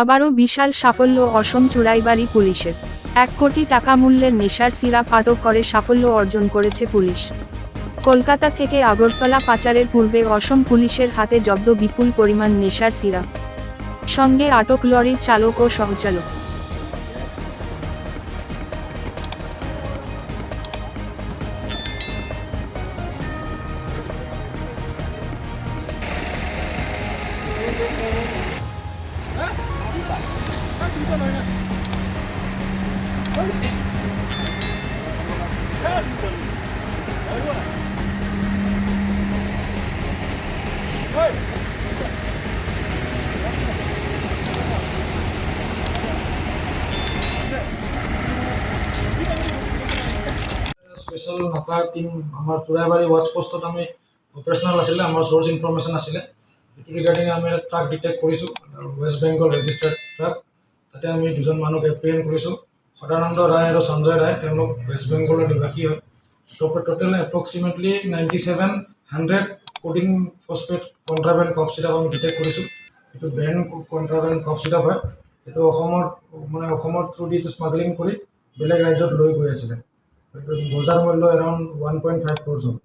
আবারও বিশাল সাফল্য অসম চুড়াইবাড়ি পুলিশের। এক কোটি টাকা মূল্যের নেশার সিরাপ আটক করে সাফল্য অর্জন করেছে পুলিশ। কলকাতা থেকে আগরতলা পাচারের পূর্বে অসম পুলিশের হাতে জব্দ বিপুল পরিমাণ নেশার সিরাপ। সঙ্গে আটক লরির চালক ও সহচালক। স্পেচিয়েল নাকা টিম আমাৰ চোৰাইবাৰী ৱাচ পোষ্টত আমি অপাৰেশ্যনেল আছিলে, আমাৰ চ'ৰ্চ ইনফৰমেশ্যন আছিলে। সেইটো ৰিগাৰ্ডিং আমি এটা ট্ৰাক ডিটেক্ট কৰিছোঁ ৱেষ্ট বেংগল ৰেজিষ্টাৰ্ড ট্ৰাক তাতে আমি দুজন মানুহক এপ্ৰিহেণ্ড কৰিছোঁ। সদানন্দ ৰায় আৰু সঞ্জয় ৰায় তেওঁলোক ৱেষ্ট বেংগলৰ নিবাসী হয়। Total approximately ninety seven hundred codeine phosphate contraband cough syrup আমি ডিটেক্ট কৰিছোঁ। এইটো ব্ৰেণ্ড কণ্ট্ৰাবেণ্ড কফ চিৰাপ হয়। এইটো অসমৰ মানে অসমৰ থ্ৰু দি এইটো স্মাগলিং কৰি বেলেগ ৰাজ্যত লৈ গৈ আছিলে। বজাৰ মূল্য around one point five crores হ'ল।